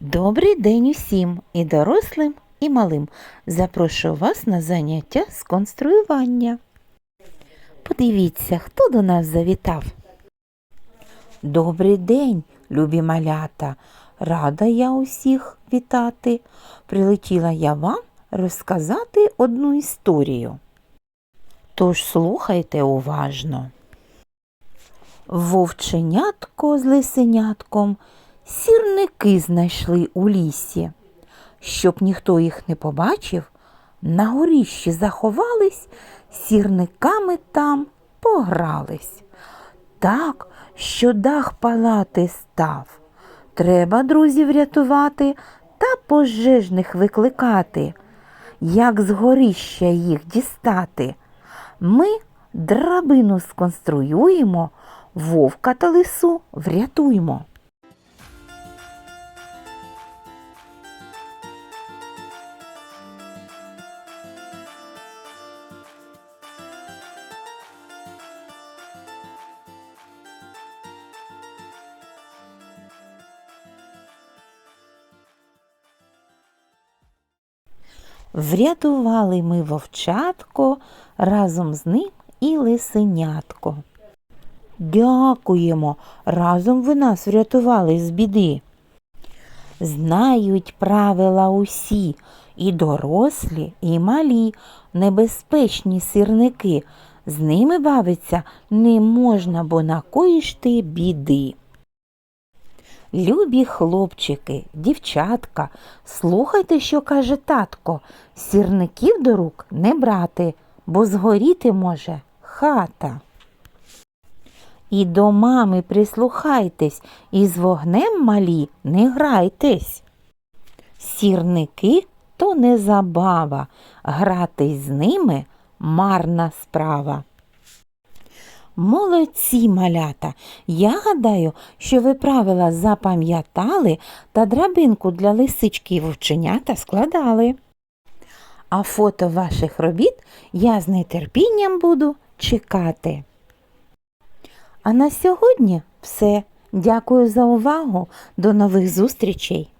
Добрий день усім і дорослим, і малим. Запрошую вас на заняття з конструювання. Подивіться, хто до нас завітав. Добрий день, любі малята. Рада я усіх вітати. Прилетіла я вам розказати одну історію. Тож слухайте уважно. Вовченятко з лисенятком сірники знайшли у лісі. Щоб ніхто їх не побачив, на горіщі заховались, сірниками там погрались. Так, що дах палати став. Треба друзів рятувати та пожежних викликати. Як з горіща їх дістати? Ми драбину сконструюємо, вовка та лису врятуємо. Врятували ми вовчатко, разом з ним і лисенятко. Дякуємо, разом ви нас врятували з біди. Знають правила усі, і дорослі, і малі, небезпечні сірники. З ними бавиться не можна, бо накоїш ти біди. Любі хлопчики, дівчатка, слухайте, що каже татко. Сірників до рук не брати, бо згоріти може хата. І до мами прислухайтесь, і з вогнем малі не грайтесь. Сірники то не забава, гратись з ними марна справа. Молодці, малята! Я гадаю, що ви правила запам'ятали та драбинку для лисички і вовченята складали. А фото ваших робіт я з нетерпінням буду чекати. А на сьогодні все. Дякую за увагу. До нових зустрічей!